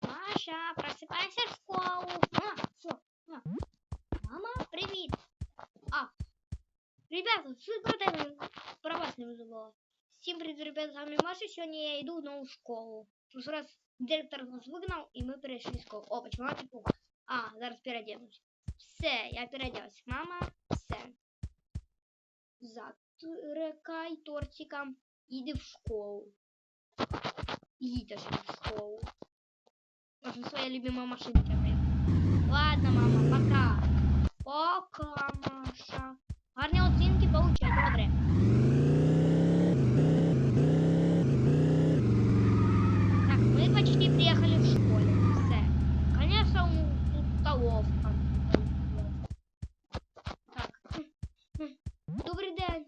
Маша, просыпайся в школу. А, что? А. Мама, привет. А, ребята, про тебе? Про вас не вызывала. Всем привет, ребята, с вами Маша. Сегодня я иду в новую школу. Прошлый раз директор нас выгнал, и мы перешли в школу. О, почему я типу? А, зараз переоденусь. Все, я переоделась. Мама, все. Затрекай тортиком. Иди в школу. Идите в школу. Можно своя любимая машинка. Ладно, мама, пока. Пока, Маша. Гарні оцінки получай, добре. Так, мы почти приехали в школе. Все. Конечно, тут столовка. Так. Добрий день,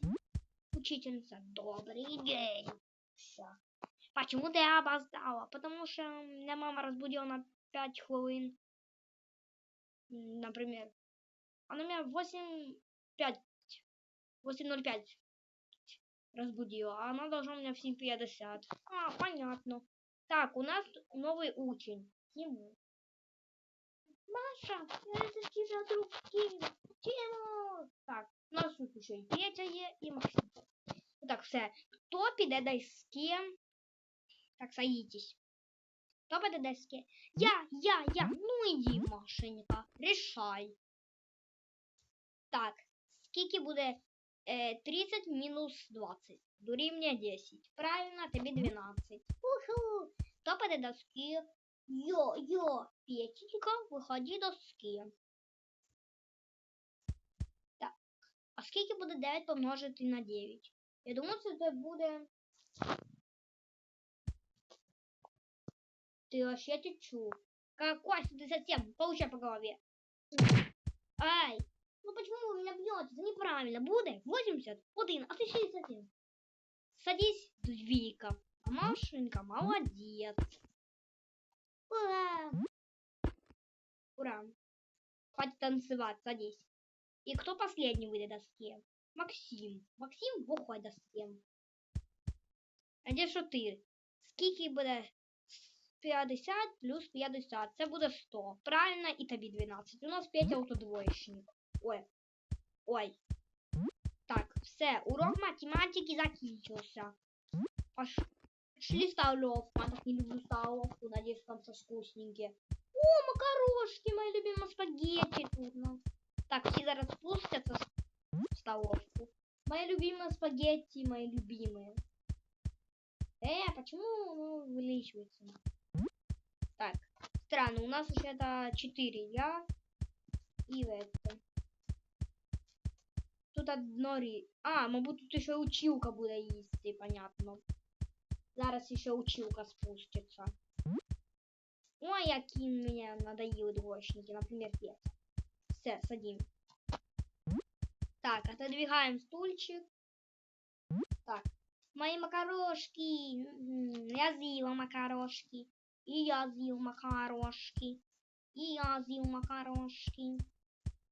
учительница. Добрый день. Все. Почему ты опоздала? Потому что меня мама разбудила на 5 хвилин. М, Например. Она меня в 8.5. 8.05 разбудила. А она должна меня в 7.50. А, понятно. Так, у нас новый учень. Тимур. Маша, это же друг Тимур. Тимур. Так, у нас тут еще и Петя є, і Максим. Так, все. Хто піде дай з ким? Так, садитесь. Хто піде дай? Я, я, я. Ну іди, Машенька, решай. Так, скільки буде е, 30 мінус 20? Дорівнює 10. Правильно, тобі 12. Уху. Хто піде до ски? Йо, йо, Петенька, виходи до ски. Так. А скільки буде 9 помножити на 9? Я думаю, це буде. Ты вообще течу. Какой ты совсем? Получай по голове. Ай, ну почему вы меня бьете? Это неправильно. Будет 81, а ты 61. Садись, Вика. А Машенька, молодец. Ура! Ура. Хватит танцевать, садись. И кто последний выйдет доски? Максим. Максим виходь доски. А де що ти? Скільки буде 50 плюс 50? Це буде 100. Правильно, і тобі 12. У нас 5 автодвоєчник. Ой. Ой. Так, все, урок математики закінчився. Пош... Пошли столовку. Я так не люблю столовку. Надеюсь, там все вкусненькие. О, макарошки, мои любимые спагетти тут. ну. Так, все зараз спустятся в столовку. Мои любимые спагетти, мои любимые. Э, почему ну, увеличивается? Так, странно, у нас еще это 4 я и это. Тут одно рі... А, мабуть, тут еще училка буде їсти, понятно. Зараз еще училка спустится. Ой, які меня надоели двоечники, например, Петя. Все, садим. Так, отодвигаем стульчик. Так, мои макарошки. М, Я з'їла макарошки. И я з'їв макарошки. И я з'їв макарошки.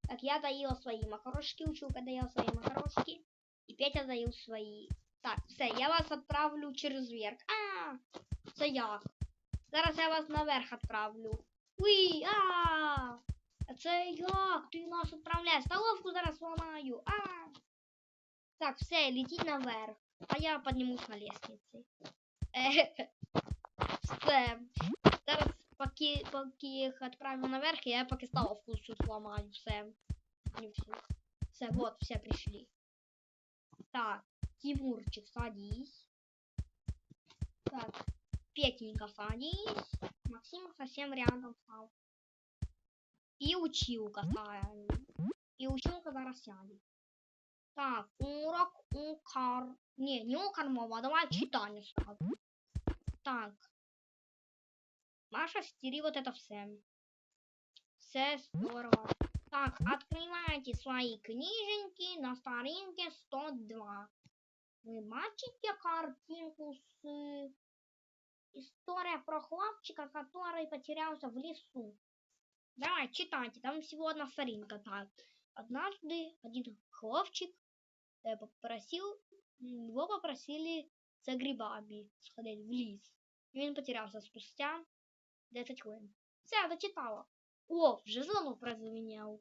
Так, я доела свои макарошки, училка доела свои макарошки. И Петя доел свои. Так, все, я вас отправлю через верх. А, це як? Зараз я вас наверх отправлю. Уй, а! А це як? Ти нас відправляєш? Столовку зараз сломаю. А! Так, все, летіть наверх. А я піднімусь на лестниці. Е, Все. Поки, поки їх відправлю наверх, я поки столовку всю сломаю. Все. Не. Все, вот, все пришли. Так, Тимурчик, садись. Так, Петенька, садись. Максим совсем рядом стал. И училка садись. И училка зараз сядет. Так, урок укар... Не, не укар мова, давай читание сразу. Так. Маша, стери вот это все. Все здорово. Так, открывайте свои книженьки на старинке 102. Вы бачите картинку с История про хлопчика, который потерялся в лесу. Давай, читайте, там всего одна старинка. Так, однажды один хлопчик э, попросил, его попросили за грибами сходить в лес. І він потерявся спустя 10 хвилин. Все, дочитала. О, вже звонок прозвенел.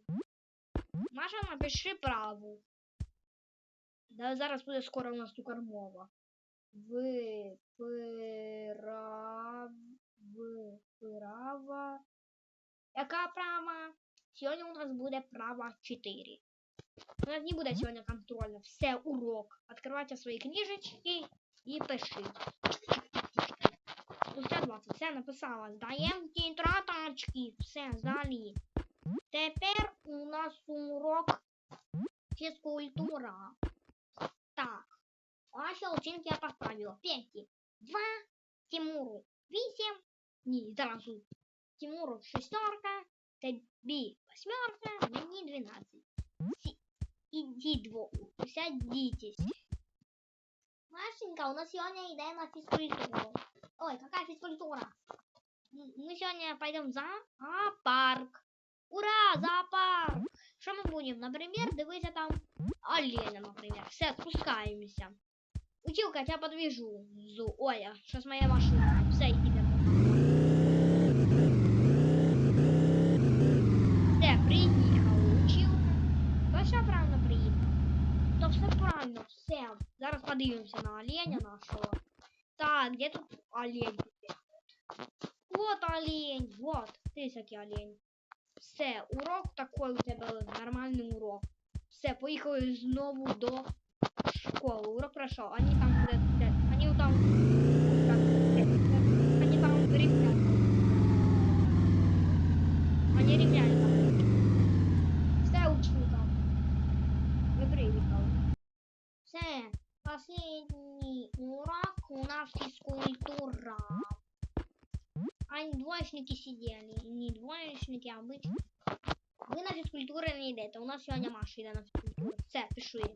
Маша, напиши праву. Да, зараз буде скоро у нас тукармова. Виправ... Виправа. Яка права? Сьогодні у нас буде права 4. У нас не буде сьогодні контрольно. Все, урок. Откривайте свої книжечки і пишіть. Спустя 20. Все написала. Здаємо тетрадочки. Все, здалі. Тепер у нас урок фізкультура. Так. Ваші оцінки я поставила. П'яті. Два. Тимуру. Вісім. Ні, зразу. Тимуру шестерка. Тобі восьмерка. Мені двенадцать. Сі... Іди двох. Садитесь. Машенька, у нас сегодня йде на физкультуру. Ой, какая физкультура? Мы сегодня пойдем за зоопарк. Ура, зоопарк! Что мы будем? Например, дивиться там оленя, например. Все, спускаемся. Училка, я тебя подвижу. Зу. Ой, а сейчас моя машина. Все, идем. Все, приїхав. Училка. Точно правильно приїхав? То все правильно, все. Зараз подивимося на оленя нашого. Так, где тут олень? Вот олень, вот. Дивись, який олень. Все, урок такой у тебе нормальний урок. Все, поїхали знову до школи. Урок пройшов. Они там будуть, двоечники сидели. Не двоечники, а обычно. Вы на физкультуру не идете. У нас сегодня Маша йде на физкультуру. Все, пишу їй.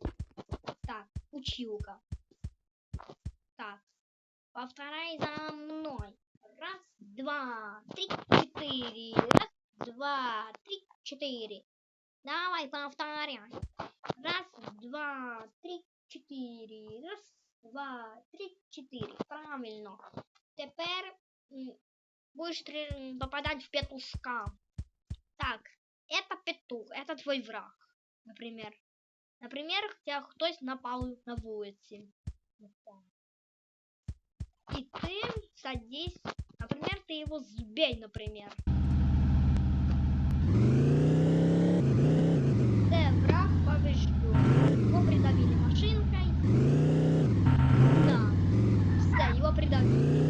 Так, училка. Так. Повторяй за мной. Раз, два, три, четыре. Раз, два, три, четыре. Давай, повторяй. Раз, два, три, четыре. Раз, два, три, четыре. Правильно. Теперь будешь попадать в петушка. Так, это петух, это твой враг, например. Например, тебя кто-то напал на так. И ты садись, например, ты его сбей, например. Э, враг. Его придавили машинкой. Да. Все, его придавили.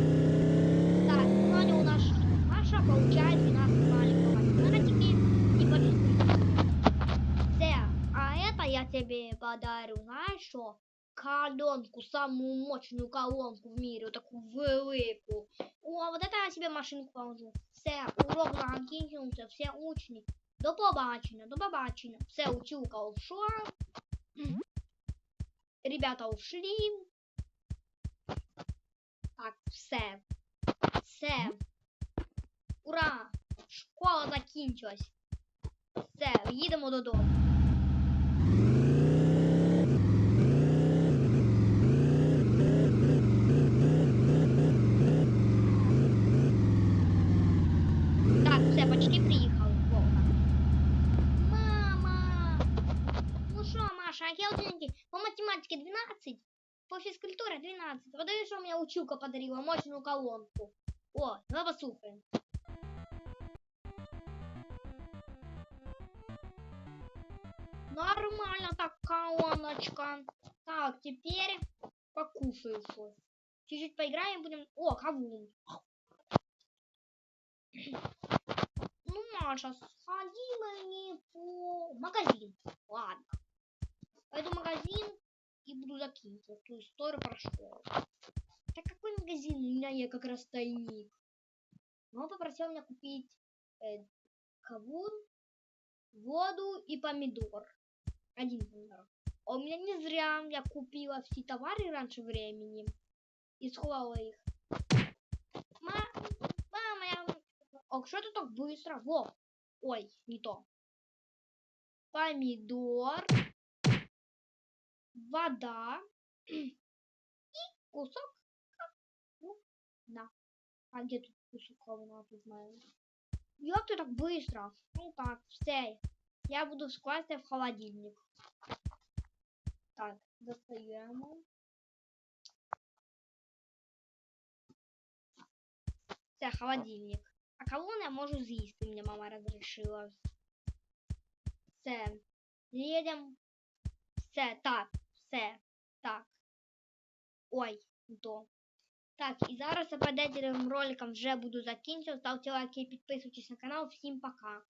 Тебе подарю, знаешь что? Колонку, самую мощную колонку в мире, вот такую велику. О, вот это я себе машинку положу. Все, урок закінчився, все учні. До побачення, до побачення. Все, училка ушла. Ребята ушли. Так, все. Все. Ура! Школа закінчилась. Все, їдемо додому. Математике 12, по физкультуре 12. Вот даешь, что мне училка подарила, мощную колонку. О, давай послухаем. Нормально так, колоночка. Так, теперь покушаю что. Чуть-чуть поиграем будем. О, кавун. Ну, Маша, сходи мне по магазин. Ладно. Пойду в магазин и буду закинуть эту историю про школу. Так какой магазин? У меня есть как раз тайник. Но он попросил меня купить э, кавун, воду и помидор. Один помидор. А у меня не зря я купила все товары раньше времени и сховала их. Ма- Мама, я... О, что ты так быстро? Во! Ой, не то. Помидор Вода. И кусок. кавуна. А где тут кусуковина тут маю? Як ти так быстро? Ну так, все. Я буду скласти в холодильник. Так, достаємо. Це холодильник. А кавун я можу з'їсти, мені мама розрішила. Все. Їдемо. Все, так, все, так. Ой, не то. Так, і зараз я перед этим роликом вже буду закінчувати. Ставте лайки, підписуйтесь на канал. Всім пока.